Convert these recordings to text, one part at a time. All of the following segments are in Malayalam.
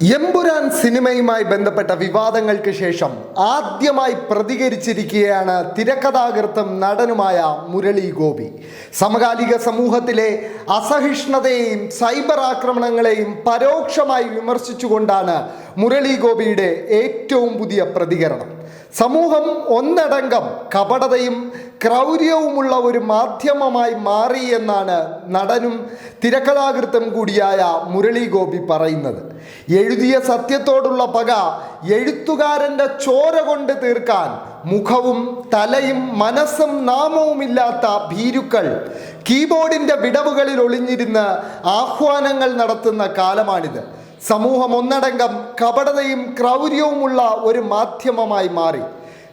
എമ്പുരാൻ സിനിമയുമായി ബന്ധപ്പെട്ട വിവാദങ്ങൾക്ക് ശേഷം ആദ്യമായി പ്രതികരിച്ചിരിക്കുകയാണ് തിരക്കഥാകൃത്തും നടനുമായ മുരളി ഗോപി. സമകാലിക സമൂഹത്തിലെ അസഹിഷ്ണുതയെയും സൈബർ ആക്രമണങ്ങളെയും പരോക്ഷമായി വിമർശിച്ചുകൊണ്ടാണ് മുരളി ഗോപിയുടെ ഏറ്റവും പുതിയ പ്രതികരണം. സമൂഹം ഒന്നടങ്കം കപടതയും ക്രൗര്യവുമുള്ള ഒരു മാധ്യമമായി മാറി എന്നാണ് നടനും തിരക്കഥാകൃത്തും കൂടിയായ മുരളി ഗോപി പറയുന്നത്. എഴുതിയ സത്യത്തോടുള്ള പക എഴുത്തുകാരന്റെ ചോര കൊണ്ട് തീർക്കാൻ മുഖവും തലയും മനസ്സും നാമവുമില്ലാത്ത ഭീരുക്കൾ കീബോർഡിന്റെ വിടവുകളിൽ ഒളിഞ്ഞിരുന്ന് ആഹ്വാനങ്ങൾ നടത്തുന്ന കാലമാണിത്. സമൂഹം ഒന്നടങ്കം കപടതയും ക്രൗര്യവുമുള്ള ഒരു മാധ്യമമായി മാറി.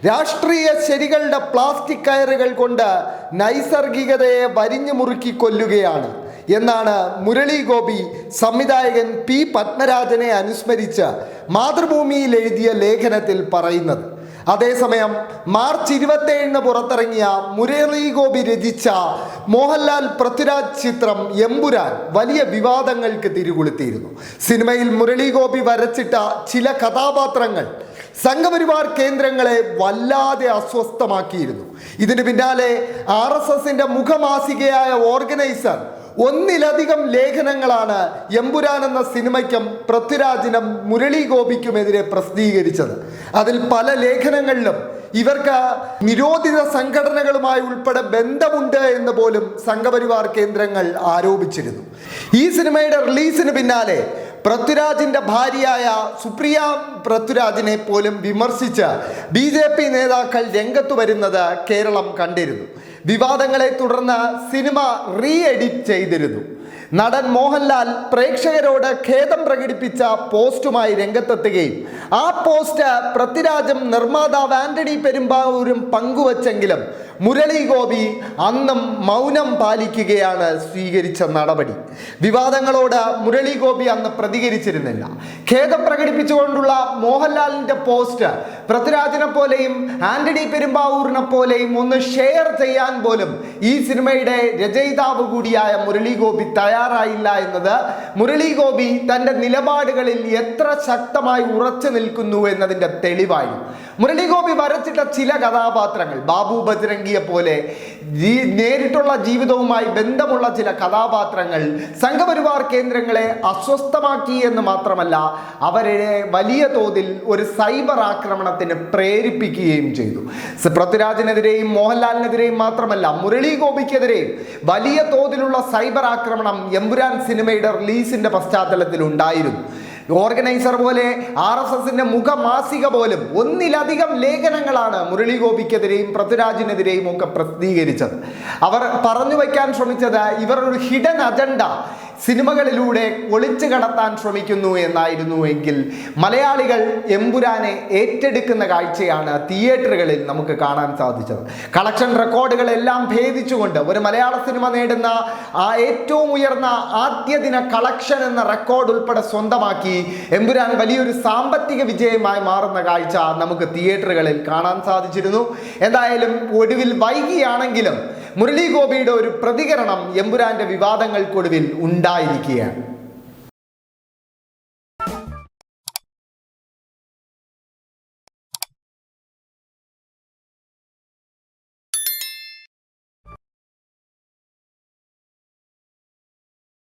രാഷ്ട്രീയ ശരികളുടെ പ്ലാസ്റ്റിക് കയറുകൾ കൊണ്ട് നൈസർഗികതയെ വരിഞ്ഞു മുറുക്കി കൊല്ലുകയാണ് എന്നാണ് മുരളി ഗോപി സംവിധായകൻ പി പത്മരാജനെ അനുസ്മരിച്ച് മാതൃഭൂമിയിൽ എഴുതിയ ലേഖനത്തിൽ പറയുന്നത്. അതേസമയം മാർച്ച് ഇരുപത്തേഴിന് പുറത്തിറങ്ങിയ മുരളി ഗോപി രചിച്ച മോഹൻലാൽ പൃഥ്വിരാജ് ചിത്രം എമ്പുരാൻ വലിയ വിവാദങ്ങൾക്ക് തിരികൊളുത്തിയിരുന്നു. സിനിമയിൽ മുരളി ഗോപി വരച്ചിട്ട ചില കഥാപാത്രങ്ങൾ സംഘപരിവാർ കേന്ദ്രങ്ങളെ വല്ലാതെ അസ്വസ്ഥമാക്കിയിരുന്നു. ഇതിന് പിന്നാലെ ആർ എസ് മുഖമാസികയായ ഓർഗനൈസർ ഒന്നിലധികം ലേഖനങ്ങളാണ് എമ്പുരാൻ എന്ന സിനിമയ്ക്കും പൃഥ്വിരാജിനും മുരളി ഗോപിക്കുമെതിരെ പ്രസിദ്ധീകരിച്ചത്. അതിൽ പല ലേഖനങ്ങളിലും ഇവർക്ക് നിരോധിത സംഘടനകളുമായി ഉൾപ്പെടെ ബന്ധമുണ്ട് എന്ന് പോലും സംഘപരിവാർ കേന്ദ്രങ്ങൾ ആരോപിച്ചിരുന്നു. ഈ സിനിമയുടെ റിലീസിന് പിന്നാലെ പൃഥ്വിരാജിന്റെ ഭാര്യയായ സുപ്രിയ പൃഥ്വിരാജിനെ പോലും വിമർശിച്ച് ബി നേതാക്കൾ രംഗത്ത് വരുന്നത് കേരളം കണ്ടിരുന്നു. വിവാദങ്ങളെ തുടർന്ന് സിനിമ റീ എഡിറ്റ് ചെയ്തിരുന്നു. നടൻ മോഹൻലാൽ പ്രേക്ഷകരോട് ഖേദം പ്രകടിപ്പിച്ച പോസ്റ്റുമായി രംഗത്തെത്തുകയും ആ പോസ്റ്റ് പൃഥ്വിരാജും നിർമ്മാതാവ് ആന്റണി പെരുമ്പാവൂരും പങ്കുവച്ചെങ്കിലും മുരളി ഗോപി അന്നും മൗനം പാലിക്കുകയാണ് സ്വീകരിച്ച നടപടി. വിവാദങ്ങളോട് മുരളി ഗോപി അന്ന് പ്രതികരിച്ചിരുന്നില്ല. ഖേദം പ്രകടിപ്പിച്ചുകൊണ്ടുള്ള മോഹൻലാലിന്റെ പോസ്റ്റ് പൃഥ്വിരാജിനെ പോലെയും ആന്റണി പെരുമ്പാവൂരിനെ പോലെയും ഒന്ന് ഷെയർ ചെയ്യാൻ പോലും ഈ സിനിമയുടെ രചയിതാവ് കൂടിയായ മുരളി ഗോപി തയ്യാറായില്ല എന്നത് മുരളി ഗോപി തന്റെ നിലപാടുകളിൽ എത്ര ശക്തമായി ഉറച്ചു നിൽക്കുന്നു എന്നതിന്റെ തെളിവായി. മുരളി ഗോപി വരച്ചിട്ട ചില കഥാപാത്രങ്ങൾ ബാബു ബജ്രംഗിയെ പോലെ നേരിട്ടുള്ള ജീവിതവുമായി ബന്ധമുള്ള ചില കഥാപാത്രങ്ങൾ സംഘപരിവാർ കേന്ദ്രങ്ങളെ അസ്വസ്ഥമാക്കി എന്ന് മാത്രമല്ല അവരെ വലിയ തോതിൽ ഒരു സൈബർ ആക്രമണത്തിന് പ്രേരിപ്പിക്കുകയും ചെയ്തു. പൃഥ്വിരാജിനെതിരെയും മോഹൻലാലിനെതിരെയും മാത്രമല്ല മുരളി ഗോപിക്കെതിരെയും വലിയ തോതിലുള്ള സൈബർ ആക്രമണം എമ്പുരാൻ സിനിമയുടെ റിലീസിന്റെ പശ്ചാത്തലത്തിൽ ഉണ്ടായിരുന്നു ഓർഗനൈസർ പോലെ ആർ എസ് എസിന്റെ മുഖമാസിക പോലും ഒന്നിലധികം ലേഖനങ്ങളാണ് മുരളിഗോപിക്കെതിരെയും പൃഥ്വിരാജിനെതിരെയും ഒക്കെ പ്രസിദ്ധീകരിച്ചത്. അവർ പറഞ്ഞു വയ്ക്കാൻ ശ്രമിച്ചത് ഇവർ ഒരു ഹിഡൻ അജണ്ട. സിനിമകളിലൂടെ ഒളിച്ചു കടത്താൻ ശ്രമിക്കുന്നു എന്നായിരുന്നു എങ്കിൽ മലയാളികൾ എമ്പുരാനെ ഏറ്റെടുക്കുന്ന കാഴ്ചയാണ് തിയേറ്ററുകളിൽ നമുക്ക് കാണാൻ സാധിച്ചത്. കളക്ഷൻ റെക്കോർഡുകളെല്ലാം ഭേദിച്ചുകൊണ്ട് ഒരു മലയാള സിനിമ നേടുന്ന ആ ഏറ്റവും ഉയർന്ന ആദ്യ ദിന കളക്ഷൻ എന്ന റെക്കോർഡ് ഉൾപ്പെടെ സ്വന്തമാക്കി എമ്പുരാൻ വലിയൊരു സാമ്പത്തിക വിജയമായി മാറുന്ന കാഴ്ച നമുക്ക് തിയേറ്ററുകളിൽ കാണാൻ സാധിച്ചിരുന്നു. എന്തായാലും ഒടുവിൽ വൈകിയാണെങ്കിലും മുരളി ഗോപിയുടെ ഒരു പ്രതികരണം എമ്പുരാന്റെ വിവാദങ്ങൾക്കൊടുവിൽ ഉണ്ടായിരിക്കുകയാണ്.